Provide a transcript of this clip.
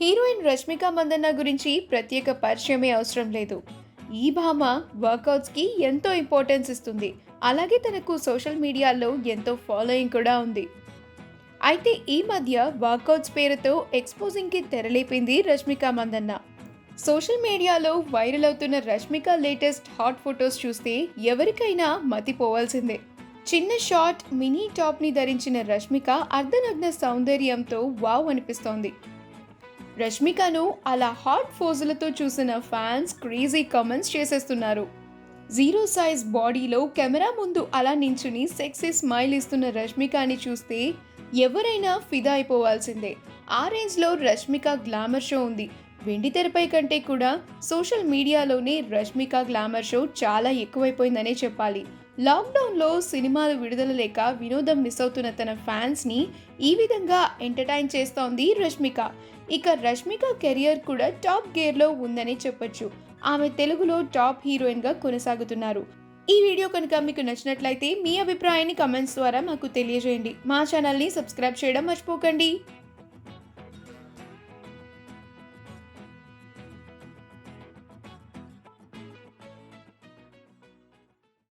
Heroine Rashmika Mandanna గురించి ప్రత్యేక పరిచయమే అవసరం లేదు. ఈ భామ వర్కౌట్స్కి ఎంతో ఇంపార్టెన్స్ ఇస్తుంది. అలాగే తనకు సోషల్ మీడియాలో ఎంతో ఫాలోయింగ్ కూడా ఉంది. అయితే ఈ మధ్య వర్కౌట్స్ పేరుతో ఎక్స్పోజింగ్కి తెరలేపింది రష్మిక మందన్న. సోషల్ మీడియాలో వైరల్ అవుతున్న రష్మిక లేటెస్ట్ హాట్ ఫొటోస్ చూస్తే ఎవరికైనా మతిపోవాల్సిందే. చిన్న షార్ట్ మినీ టాప్ని ధరించిన రష్మిక అర్ధనగ్న సౌందర్యంతో వావ్ అనిపిస్తోంది. రష్మికను అలా హాట్ ఫోజులతో చూసిన ఫ్యాన్స్ క్రేజీ కామెంట్స్ చేసేస్తున్నారు. జీరో సైజ్ బాడీలో కెమెరా ముందు అలా నించుని సెక్సీ స్మైల్ ఇస్తున్న రష్మికని చూస్తే ఎవరైనా ఫిదా అయిపోవాల్సిందే. ఆ రేంజ్లో రష్మిక గ్లామర్ షో ఉంది. వెండి తెరపై కంటే కూడా సోషల్ మీడియాలోనే రష్మిక గ్లామర్ షో చాలా ఎక్కువైపోయిందనే చెప్పాలి. లాక్డౌన్లో సినిమాలు విడుదల లేక వినోదం మిస్ అవుతున్న తన ఫ్యాన్స్ని ఈ విధంగా ఎంటర్టైన్ చేస్తోంది రష్మిక. ఇక రష్మిక కెరియర్ కూడా టాప్ గేర్లో ఉందని చెప్పొచ్చు. ఆమె తెలుగులో టాప్ హీరోయిన్గా కొనసాగుతున్నారు. ఈ వీడియో కనుక మీకు నచ్చినట్లయితే మీ అభిప్రాయాన్ని కమెంట్స్ ద్వారా మాకు తెలియజేయండి. మా ఛానల్ని సబ్స్క్రైబ్ చేయడం మర్చిపోకండి.